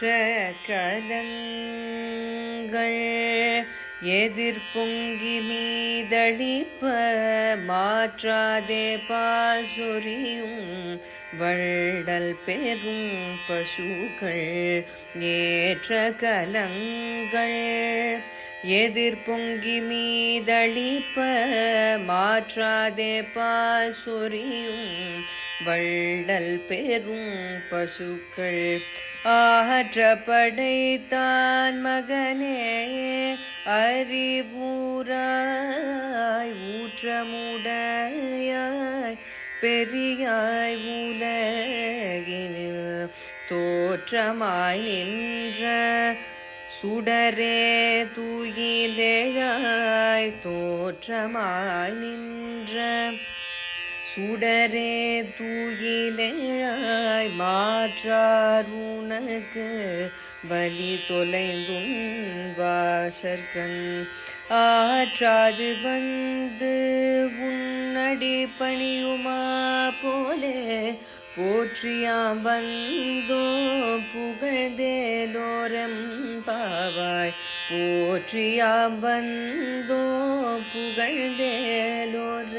ஏற்ற கலங்கள் எதிர்பொங்கி மீதழிப்ப மாற்றாதே பாசொரியும் வள்ளல் பெரும் பசுக்கள். ஏற்ற கலங்கள். எதிர்பொங்கி மீதளிப்ப மாற்றாதே பால் சொரியும் வள்ளல் பெரும் பசுக்கள். ஆற்ற படைத்தான் மகனே அறிவூராய் ஊற்றமுடையாய் பெரியாய் உலகினில் தோற்றமாய் நின்ற சுடரே தூயிலேழாய் தோற்றமாய் நின்ற. சுடரே தூயிலேழாய் மாற்றார் உனக்கு வலி தொலைந்தும் வாசற்கண். ஆற்றாது வந்து உன்னடி பணியுமா போலே போற்றியாம் வந்தோ பாவாய் போற்றியாம் வந்தோ புகழ்ந்தேலோர்